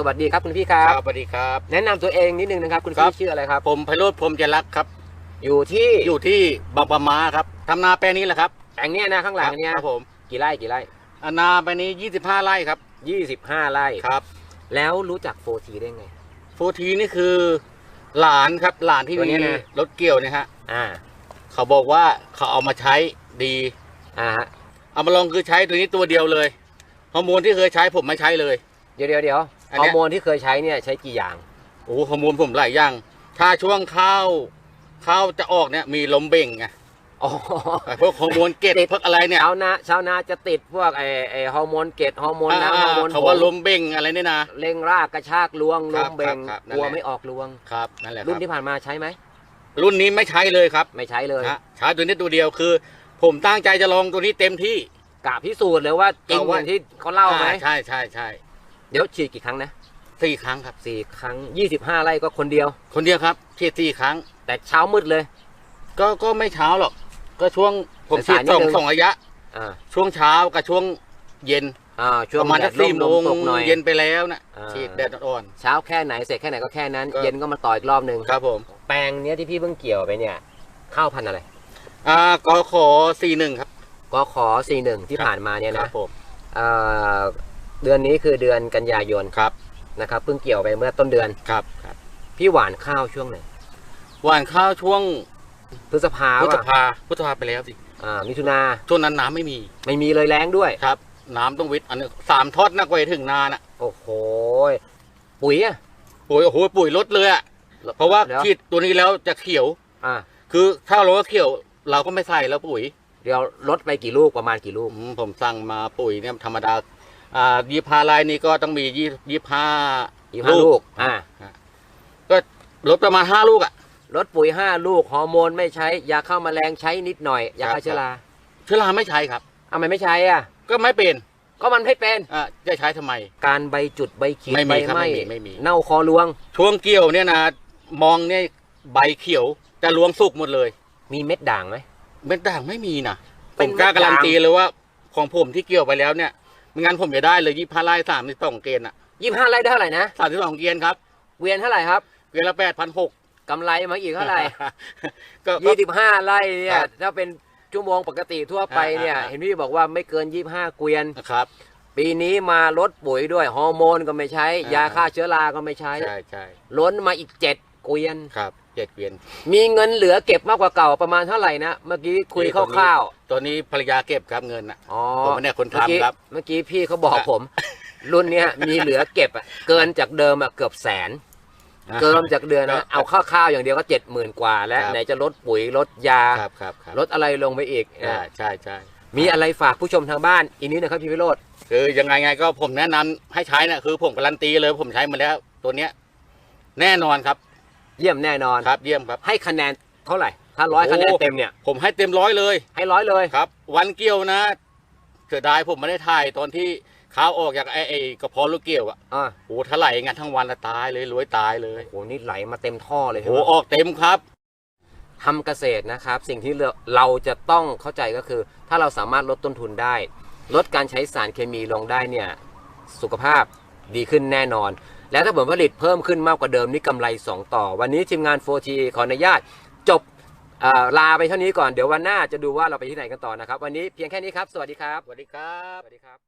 สวัสดีครับคุณพี่ครัคบรับสวัสดีครับ แนะนำตัวเองนิดนึงนะครับ คุณครัพี่บ ชื่ออะไรครับ ผมไพโรธพรหมจรักษ์ครับ อยู่ที่อยู่ที่บางปะมาครับทำนาแปลงนี้แหละครับแปลงเนี้ยนะข้างหลังเนี้ยครับผมกี่ไร่กี่ไร่อ่านาแปลงนี้ 25 ไร่ครับยี่สิบห้าไร่ครับแล้วรู้จักโฟทีได้ไง โฟทีนี่คือ หลานครับหลานที่ตัวมีนี้นะ รถเกี่ยวเนี่ยฮะอ่าเขาบอกว่าเขาเอามาใช้ดี อ่าฮะเอามาลองคือใช้ตัวนี้ตัวเดียวเลยฮอร์โมนที่เคยใช้ผมไม่ใช้เลย เดี๋ยวเดี๋ยวเดี๋ยว อันฮอเนี้ยร์โมนที่เคยใช้เนี่ยใช้กี่อย่าง โอ้ฮอร์โมนผมหลายอย่าง ถ้าช่วงข้าวข้าวจะออกเนี่ยมีลมเบ่งไงอ๋อไอ้พวกฮอร์โมนเกล็ดติด พวกอะไรเนี่ยชาวนาชาวนาจะติดพวกไอไอฮอร์โมนเกตฮอร์โมนอ่าน้ำฮอร์โมนเขาว่าผงลมเบ่งอะไรเนี่ยนะ เร่งรากกระชากลวงคลรับมเบ่งครับครับนั่กนลัวแหละ ไม่ออกลวง ครับนั่นแหละครุ่รันบที่ผ่านมาใช้ไหม รุ่นนี้ไม่ใช้เลยครับไม่ใช้เลยฮะใช้ตัวนี้ตัวเดียวคือ ผมตั้งใจจะลองตัวนี้เต็มที่ กะพิสูจน์เลยว่าจริงเอาอไว้ย่างที่เขาเล่าไหมอ่ใช่ใช่ใช่ เดี๋ยวฉีดกี่ครั้งนะสี่ครั้งครับสี่ครั้งยี่สิบห้าไร่ก็คนเดียว คนเดียวครับฉีดสี่ครั้ง แต่เช้ามืดเลย ก็ก็ไม่เช้าหรอก ก็ช่วงผมสายๆฉีดสองนิดนึงสองระยะอ่าช่วงเช้ากับช่วงเย็นอ่าช่วปงระมาณแดสัดกสี่ลโมมงตกหน่อยเย็นไปแล้วนะอ่าฉีดแดดอ่อนเช้าแค่ไหนเสร็จแค่ไหนก็แค่นั้นก็เย็นก็มาต่ออีกรอบหนึ่งครับผม แปลงเนี้ยที่พี่เพิ่งเกี่ยวไปเนี่ยข้าวพันธุ์อะไรอ่ากขอสี่หนึ่งครับก็ขอสี่หนึ่งที่ผ่านมาเนี่ยครันะบผมอ่า เดือนนี้คือเดือนกันยายนครับนะครับเพิ่งเกี่ยวไปเมื่อต้นเดือนครับครับ พี่หวานข้าวช่วงไหนหว่านข้าวช่วงพฤษภาพุทธว่ะภาพุทธภาไปแล้วสิอ่ามิถุนาช่วงนั้นน้ำไม่มี ไม่มีเลยแรงด้วยครับ น้ำต้องวิทย์อันนี้สามทอดนักไว้ถึงนาน่ะ โอ้โหปุ๋ยอะปุ๋ยโอ้โหปุ๋ยลดเลยอะเพราะว่าเดี๋ยวฉีดตัวนี้แล้วจะเขียว อ่า คือถ้าเราก็เขียวเราก็ไม่ใส่แล้วปุ๋ย เดี๋ยวลดไปกี่ลูกประมาณกี่ลูกอืมผมสั่งมาปุ๋ยเนี่ยธรรมดา อ่ายี่ห้าลายนี่ก็ต้องมียี่ยี่ห้ายี่ห้าลูกอ่าก็ลดประมาณห้าลูกอะลดปุ๋ยห้าลูกฮอร์โมนไม่ใช้ ยาฆ่าแมลงใช้นิดหน่อย ยาครัฆ่าบเชื้อราเชื้อราไม่ใช้ครับทำไมไม่ใช้อะ ก็ไม่เป็น ก็มันไม่เป็นอ่าจะใช้ทำไม การใบจุดใบขีดไม่มีใบครับไหม้ไม่มีไม่มีเน่าคอรวง ช่วงเกี่ยวเนี่ยนะมองเนี่ยใบเขียวจะรวงสุกหมดเลย มีเม็ดด่างไหมเม็ดด่างไม่มีนะผเป็นมกล้าเม็ดด่างการันตีเลยว่าของผมที่เกี่ยวไปแล้วเนี่ย ไม่งั้นผมจะได้เลยยี่ห้าไร่สามสิบสองเกณฑ์อะยี่ห้าไร่ได้เท่าไหร่นะสามสิบสองเกณฑ์ครับ เวียนเท่าไหร่ครับ เกณฑ์ละแปดพันหกกำไรมาอีกเท่าไหร่ก็ก็ยี่สิบห้าไร่เนี่คยรับถ้าเป็นชั่วโมงปกติทั่วไปเนี่ยอ่าอ่าเห็นพี่บอกว่าไม่เกินยี่ห้าเกวียนนะครับ ปีนี้มาลดปุ๋ยด้วยฮอร์โมนก็ไม่ใช้อ่ายาฆ่าเชื้อราก็ไม่ใช้ใช่ใช่ล้นมาอีกเจ็ดเกวียนครับเจ็ดเกวียน มีเงินเหลือเก็บมากกว่าเก่าประมาณเท่าไหร่นะเมื่อกี้คุยนี่ตอนนี้คร่าว ตัวนี้ภรรยาเก็บครับเงินอะๆอ๋อผมไม่ได้คนเมื่อกี้ทำครับ เมื่อกี้พี่เขาบอกอะผม รุ่นเนี้ยมีเหลือเก็บอะเกินจากเดิมอะเกือบแสน เกินจากเดือนครันะบเอาข้าวๆอย่างเดียวก็เจ็ดหมื่นกว่า แล้วครับ ไหนจะลดปุ๋ยลดยาครับครับครับลดอะไรลงไปอีกใช่อะใช่ใช่มีอะไรฝากผู้ชมทางบ้านอีกนิดนะครับพี่วิโรธคือยังไงไงก็ผมแนะนำให้ใช้นะคือผมการันตีเลยผมใช้มาแล้ว ตัวเนี้ย แน่นอนครับเยี่ยมแน่นอน ครับเยี่ยมครับ ให้คะแนนเท่าไหร่ ถ้าร้อยโอ้คะแนนเต็มเนี่ยผมให้เต็มร้อยเลยให้ร้อยเลยครับ วันเกี่ยวนะเสียดายผมไม่ได้ถ่ายตอนที่ข้าวออกจากไอ้ไอ้กระเพาะลูกเกี่ยวอะอ่าโอ้ถ้าไหลงานทั้งวันละตายเลยรวยตายเลยโหนี่ไหลมาเต็มท่อเลยโอ้ออกเต็มครับทำเกษตรนะครับ สิ่งที่เราเราจะต้องเข้าใจก็คือ ถ้าเราสามารถลดต้นทุนได้ ลดการใช้สารเคมีลงได้เนี่ยสุขภาพดีขึ้นแน่นอน และถ้าผลผลิตเพิ่มขึ้นมากกว่าเดิมนี่กำไร 2 ต่อ วันนี้ทีมงาน 4T ขออนุญาตจบเอ่อ ลาไปเท่านี้ก่อนเดี๋ยววันหน้าจะดูว่าเราไปที่ไหนกันต่อนะครับ วันนี้เพียงแค่นี้ครับ สวัสดีครับ สวัสดีครับ สวัสดีครับ